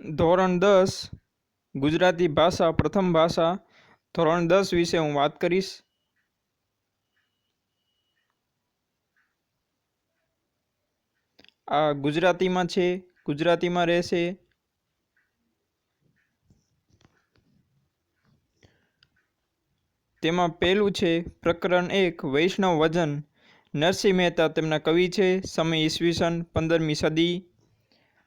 ધોરણ દસ, ગુજરાતી ભાષા, પ્રથમ ભાષા. ધોરણ દસ વિશે હું વાત કરીશ. આ ગુજરાતીમાં છે, ગુજરાતીમાં રહેશે. તેમાં પહેલું છે, પ્રકરણ એક, વૈષ્ણવ વજન. નરસિંહ મહેતા તેમના કવિ છે, સમય ઈસવીસન પંદરમી સદી.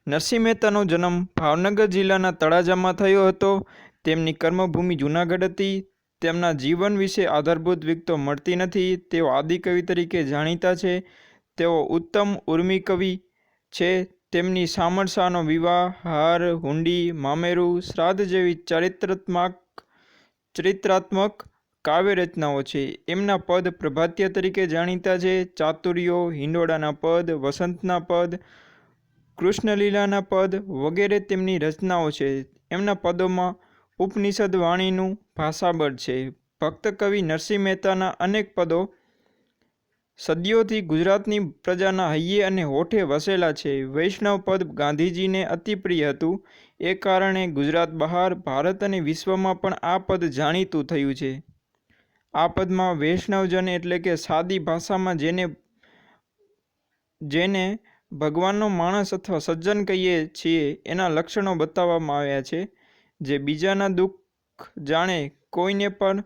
નરસિંહ મહેતાનો જન્મ ભાવનગર જિલ્લાના તળાજામાં થયો હતો. તેમની કર્મભૂમિ જૂનાગઢ હતી. તેમના જીવન વિશે આધારભૂત વિગતો મળતી નથી. તેઓ આદિકવિ તરીકે જાણીતા છે. તેઓ ઉત્તમ ઉર્મી કવિ છે. તેમની સામરસાનો વિવાહ, હાર, હુંડી, મામેરું, શ્રાદ્ધ જેવી ચારિત્રાત્મક, ચરિત્રાત્મક કાવ્ય રચનાઓ છે. એમના પદ પ્રભાત્ય તરીકે જાણીતા છે. ચાતુર્યો, હિંડોળાના પદ, વસંતના પદ કૃષ્ણલીલાના પદ વગેરે તેમની રચનાઓ છે. એમના પદોમાં ઉપનિષદ વાણીનું ભાષાબળ છે. ભક્ત કવિ નરસિંહ મહેતાના અનેક પદો સદીઓથી ગુજરાતની પ્રજાના હૈયે અને હોઠે વસેલા છે. વૈષ્ણવ પદ ગાંધીજીને અતિપ્રિય હતું. એ કારણે ગુજરાત બહાર, ભારત અને વિશ્વમાં પણ આ પદ જાણીતું થયું છે. આ પદમાં વૈષ્ણવજન એટલે કે સાદી ભાષામાં જેને જેને ભગવાનનો માણસ અથવા સજ્જન કહીએ છીએ, એના લક્ષણો બતાવવામાં આવ્યા છે. જે બીજાના દુઃખ જાણે કોઈને પણ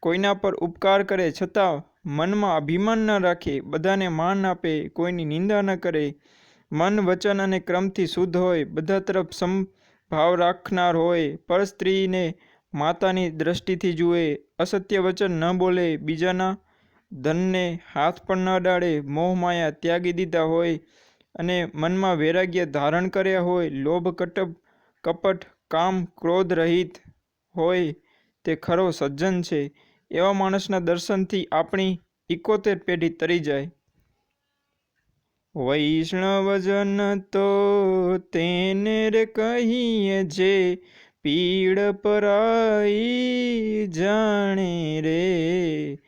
કોઈના પર ઉપકાર કરે છતાં મનમાં અભિમાન ન રાખે, બધાને માન આપે, કોઈની નિંદા ન કરે. મન, વચન અને ક્રમથી શુદ્ધ હોય, બધા તરફ સમભાવ રાખનાર હોય, પર સ્ત્રીને માતાની દ્રષ્ટિથી જુએ, અસત્ય વચન ન બોલે, બીજાના ધનને હાથ પણ ન અડાડે મોહમાયા ત્યાગી દીધા હોય અને મનમાં વૈરાગ્ય ધારણ કર્યા હોય, લોભ, કટપ, કપટ, કામ, ક્રોધ રહિત હોય તે ખરો સજ્જન છે. એવા માણસના દર્શનથી આપણી ઇકોતેર પેઢી તરી જાય. વૈષ્ણવજન તો તેને રે કહીએ જે પીડ પરાઈ જાણે રે.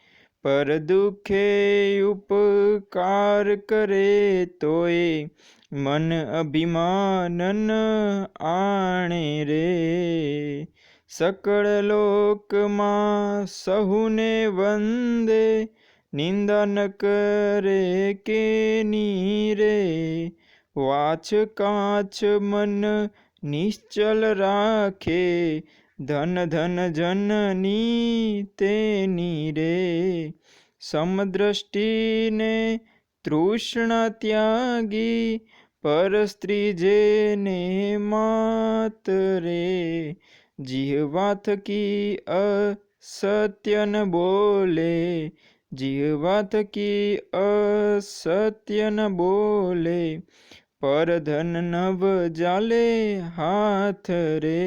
પર દુખે ઉપકાર કરે તોય મન અભિમાનન આણે રે. સકળ લોકમાં સહુને વંદે નિંદા ન કરે કેની રે? વાછ કાચ મન નિશ્ચલ રાખે ધન ધન જનની તેની રે સમદ્રષ્ટિને તૃષ્ણા ત્યાગી પર સ્ત્રી જેને માત રે જીહવા થકી અસત્ય ન બોલે જીહવા થકી અસત્ય ન બોલે પર ધન નવ જાલે હાથ રે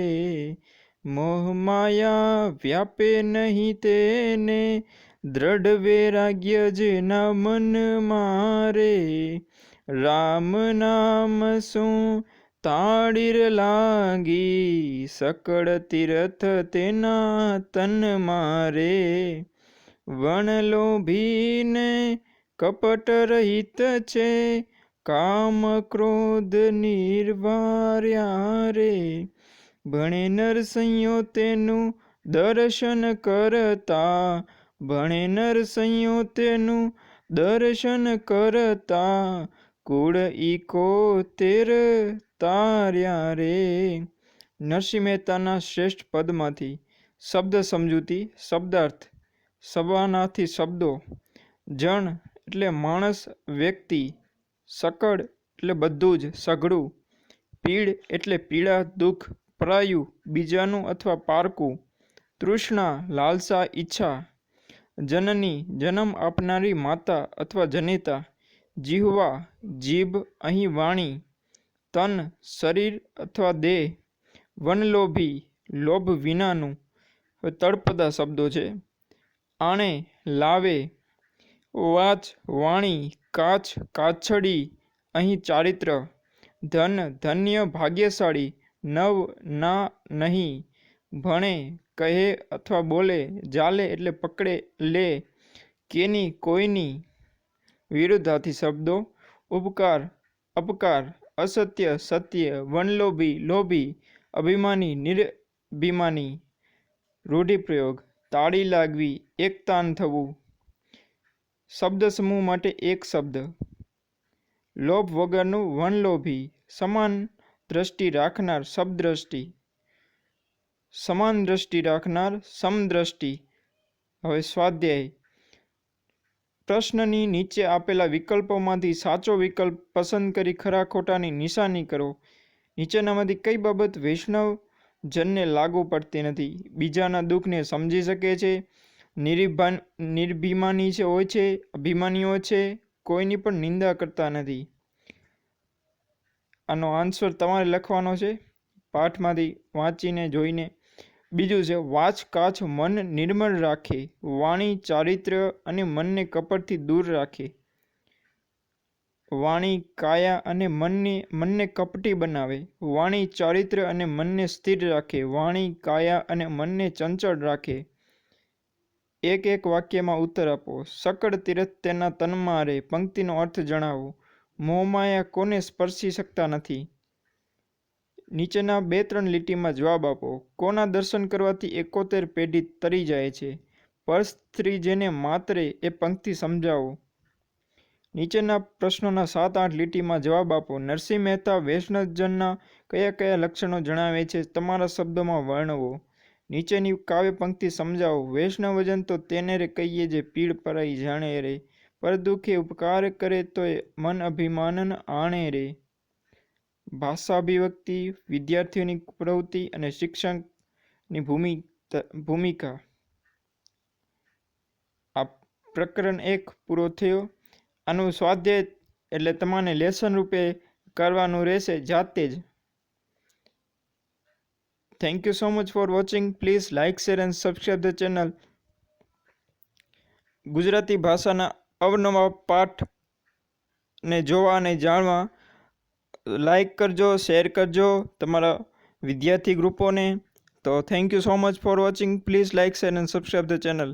મોહમાયા વ્યાપે નહીં તેને, દ્રઢ વૈરાગ્ય જેના મન મારે. રામ નામ શું તાળીર લાગી, સકળ તીર્થ તેના તન મારે. વણલોભીને કપટ રહિત છે, કામ ક્રોધ નિર્વાર્યા રે. ભણે નરસૈયો તેનું દર્શન કરતા. ભણે નરસૈયો તેનું દર્શન કરતા. કુળ ઈકો તેર તાર્યા રે. નરસિંહ મહેતાના શ્રેષ્ઠ પદમાંથી શબ્દ સમજૂતી, શબ્દાર્થ, સવાનાથી શબ્દો, જણ એટલે માણસ, વ્યક્તિ, સકળ એટલે બધું જ, સઘળું, પીડ એટલે પીડા, દુઃખ પરાયું, બીજાનું અથવા પારકું, તૃષ્ણા, લાલસા, ઈચ્છા, જનની, જન્મ આપનારી માતા અથવા જનેતા, જીહવા, જીભ, અહીં વાણી, તન, શરીર અથવા દેહ, વનલોભી, લોભ વિનાનું તળપદા શબ્દો છે. આણે, લાવે, વાચ, વાણી, કાચ, કાછડી, અહીં ચારિત્ર, ધન, ધન્ય, ભાગ્યશાળી નવ ના નહીં. ભણે, કહે અથવા બોલે, જાલે એટલે પકડે, લે. કેની કોઈની વિરુદ્ધાર્થી શબ્દો? ઉપકાર, અપકાર, અસત્ય, સત્ય, વનલોભી, લોભી, અભિમાની, નિરભિમાની. રૂઢિપ્રયોગ, તાળી લાગવી, એકતાન થવું. શબ્દ સમૂહ માટે એક શબ્દ. લોભ વગરનું વનલોભી, સમાન દ્રષ્ટિ રાખનાર સબદ્રષ્ટિ. સમાન દ્રષ્ટિ રાખનાર સમદ્રષ્ટિ. હવે સ્વાધ્યાય. પ્રશ્નની નીચે આપેલા વિકલ્પોમાંથી સાચો વિકલ્પ પસંદ કરી ખરા ખોટાની નિશાની કરો. નીચેનામાંથી કઈ બાબત વૈષ્ણવજનને લાગુ પડતી નથી. બીજાના દુઃખને સમજી શકે છે. નિર્ભા, નિર્ભિમાની છે હોય છે, અભિમાનીઓ છે, કોઈની પણ નિંદા કરતા નથી. આનો આન્સર તમારે લખવાનો છે. પાઠમાંથી વાંચીને જોઈને. બીજું છે, વાચ કાચ મન નિર્મળ રાખે, વાણી ચારિત્ર્ય અને મનને કપટથી દૂર રાખે. વાણી કાયા અને મનને મનને કપટી બનાવે. વાણી ચારિત્ર્ય અને મનને સ્થિર રાખે. વાણી કાયા અને મનને ચંચળ રાખે. એક એક વાક્યમાં ઉત્તર આપો. સકળ તીરથ તેના તનમાં રે પંક્તિનો અર્થ જણાવો. મોહમાયા કોને સ્પર્શી શકતા નથી? નીચેના બે ત્રણ લીટીમાં જવાબ આપો. કોના દર્શન કરવાથી એકોતેર પેઢી તરી જાય છે? પરસ્ત્રી જેને માત્રે એ પંક્તિ સમજાવો. નીચેના પ્રશ્નોના સાત આઠ લીટીમાં જવાબ આપો. નરસિંહ મહેતા વૈષ્ણવજનના કયા કયા લક્ષણો જણાવે છે તમારા શબ્દોમાં વર્ણવો. નીચેની કાવ્ય પંક્તિ સમજાવો. વૈષ્ણવજન તો તેને રે કહીએ જે પીડ પરાઈ જાણે રે. પર દુઃખે ઉપકાર કરે તોય મન અભિમાનન આણે રે ભાષાભિવ્યક્તિ વિદ્યાર્થીઓની પ્રવૃત્તિ અને શિક્ષણની ભૂમિ ભૂમિકા આ પ્રકરણ એક પૂરો થયો આનું સ્વાધ્યાય એટલે તમારે લેસન રૂપે કરવાનું રહેશે જાતે જ thank you so much for watching please like share and subscribe the channel Gujarati ભાષાના અવનવા પાઠ ને જોવા અને જાણવા લાઈક કરજો શેર કરજો તમારા વિદ્યાર્થી ગ્રુપોને. તો thank you so much for watching please like share and subscribe the channel